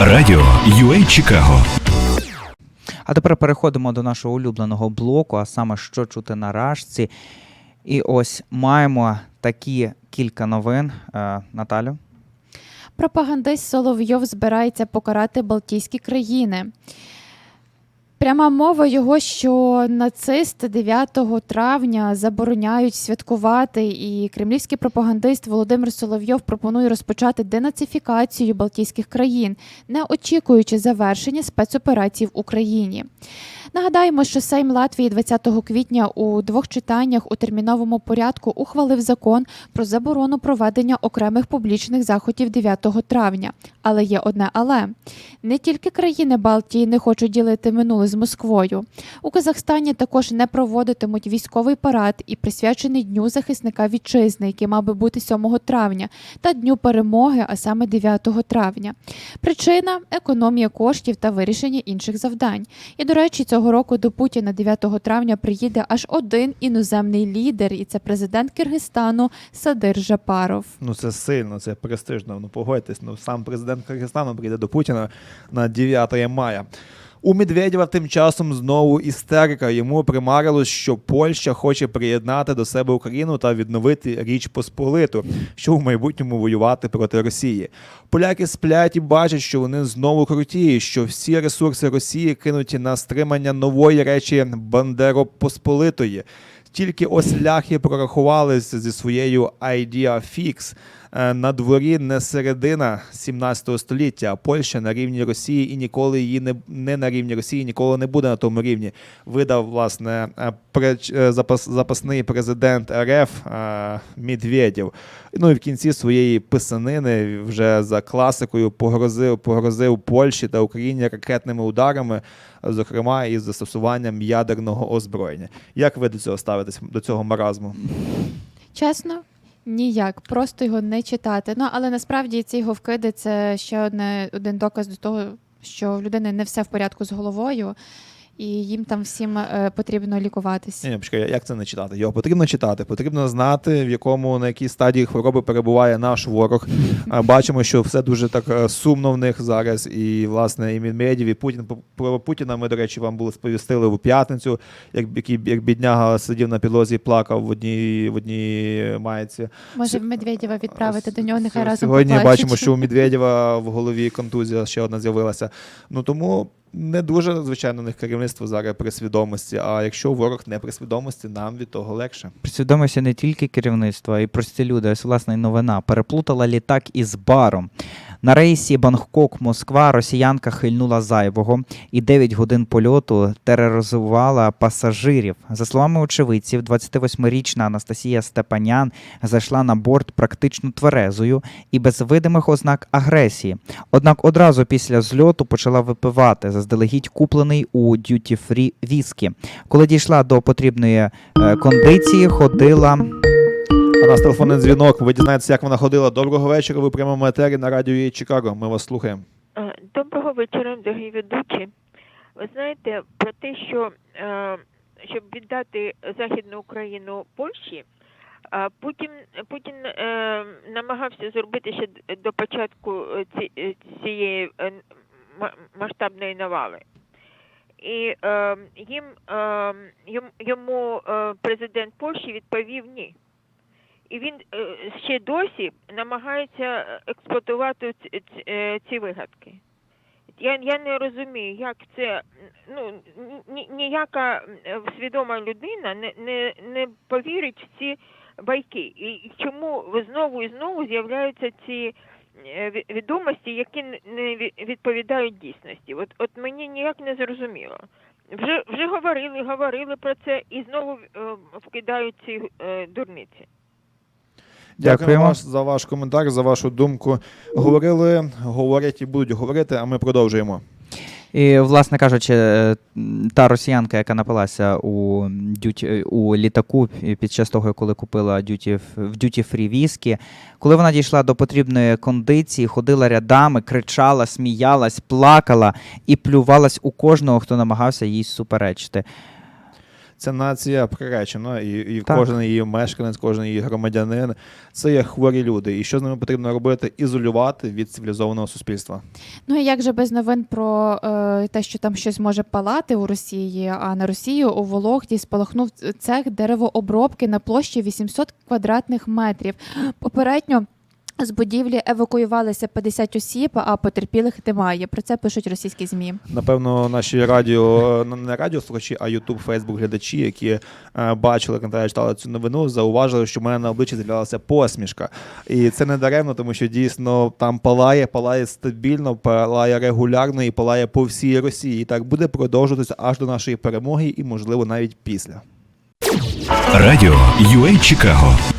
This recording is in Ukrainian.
Радіо UA Чикаго. А тепер переходимо до нашого улюбленого блоку, а саме що чути на рашці. І ось маємо такі кілька новин. Е, Наталю. Пропагандист Соловйов збирається покарати Балтійські країни. Пряма мова його, що нацисти 9 травня забороняють святкувати, і кремлівський пропагандист Володимир Соловйов пропонує розпочати денацифікацію Балтійських країн, не очікуючи завершення спецоперацій в Україні. Нагадаємо, що Сейм Латвії 20 квітня у двох читаннях у терміновому порядку ухвалив закон про заборону проведення окремих публічних заходів 9 травня. Але є одне але не тільки країни Балтії не хочуть ділити минуле з Москвою. У Казахстані також не проводитимуть військовий парад і присвячений Дню захисника вітчизни, який мав би бути 7 травня, та Дню перемоги, а саме 9 травня. Причина економія коштів та вирішення інших завдань. І до речі, цього року до Путіна 9 травня приїде аж один іноземний лідер, і це президент Киргизстану Садир Жапаров. Ну це сильно, це престижно. Ну погодьтесь, ну сам президент Киргизстану прийде до Путіна на 9 мая. У Медведєва тим часом знову істерика. Йому примарилось, що Польща хоче приєднати до себе Україну та відновити Річ Посполиту, що в майбутньому воювати проти Росії. Поляки сплять і бачать, що вони знову круті, що всі ресурси Росії кинуті на стримання нової речі Бандеропосполитої. Тільки ось ляхи прорахувалися зі своєю Idea Fix. Е, На дворі не середина 17 століття, а Польща на рівні Росії і ніколи її не, не на рівні Росії, ніколи не буде на тому рівні. Видав власне е, преч- е, запас, запасний президент РФ Медведєв. Ну і в кінці своєї писанини вже за класикою погрозив, погрозив Польщі та Україні ракетними ударами, зокрема із застосуванням ядерного озброєння. Як ви до цього ставитесь до цього маразму? Чесно, ніяк, просто його не читати. Ну але насправді ці його вкиди це ще одне один доказ до того, що в людини не все в порядку з головою, і їм там всім е, потрібно лікуватися. Ні, ні, почекай, як це не читати? Його потрібно читати. Потрібно знати, в якому на якій стадії хвороби перебуває наш ворог. А, Бачимо, що все дуже так е, сумно в них зараз. І власне і Медведєв, і Путін про Путіна. Ми, до речі, вам були сповістили у п'ятницю, як який як бідняга сидів на підлозі і плакав в одній в одній маєці. Може, Медведєва відправити до нього, нехай разом Сьогодні поплачуть. бачимо, що у Медведєва в голові контузія ще одна з'явилася. Ну тому не дуже, звичайно, у них керівництво зараз при свідомості. А якщо ворог не при свідомості, нам від того легше. При свідомості не тільки керівництво, а й прості люди. Ось власне новина. Переплутала літак із баром. На рейсі Бангкок-Москва росіянка хильнула зайвого і 9 годин польоту тероризувала пасажирів. За словами очевидців, 28-річна Анастасія Степанян зайшла на борт практично тверезою і без видимих ознак агресії. Однак одразу після зльоту почала випивати заздалегідь куплений у дюті фрі віскі. Коли дійшла до потрібної е, кондиції, ходила. У нас телефонний дзвінок. Ви дізнаєтеся, як вона ходила. Доброго вечора. Ви в прямому етері на радіо «Є Чикаго. Ми вас слухаємо. Е, Доброго вечора, дорогі ведучі. Ви знаєте про те, що е, щоб віддати Західну Україну Польщі, е, Путін Путін намагався зробити ще до початку ці- цієї масштабної навали. І їм, йому президент Польщі відповів ні. І він е, ще досі намагається експлуатувати ці, ці, е, вигадки. Я, я не розумію, як це ну ні- ніяка е, свідома людина не, не, не повірить в ці байки. І чому знову і знову з'являються ці е, відомості, які не відповідають дійсності? От, от мені ніяк не зрозуміло. Вже вже говорили, говорили про це і знову е, вкидають ці е, дурниці. Дякуємо вас за ваш коментар, за вашу думку. Говорили, говорять і будуть говорити, а ми продовжуємо. І, власне кажучи, е, та росіянка, яка напилася у дюті у літаку під час того, коли купила дюті в дюті фрі віскі, коли вона дійшла до потрібної кондиції, ходила рядами, кричала, сміялась, плакала і плювалась у кожного, хто намагався їй суперечити. Ця нація приречена, і, і Так. кожен її мешканець, кожен її громадянин це є хворі люди. І що з ними потрібно робити? Ізолювати від цивілізованого суспільства. Ну і як же без новин про е, те, що там щось може палати у Росії, а на Росію у Вологді спалахнув цех деревообробки на площі 800 квадратних метрів. Попередньо з будівлі евакуювалися 50 осіб, а потерпілих немає. Про це пишуть російські змі. Напевно, наші радіо ну, не радіослухачі, а Ютуб, Фейсбук глядачі, які е, бачили, коли читали цю новину, зауважили, що в мене на обличчі з'являлася посмішка. І це не даремно, тому що дійсно там палає, палає стабільно, палає регулярно і палає по всій Росії. І так буде продовжуватися аж до нашої перемоги, і можливо навіть після. Радіо UA Чикаго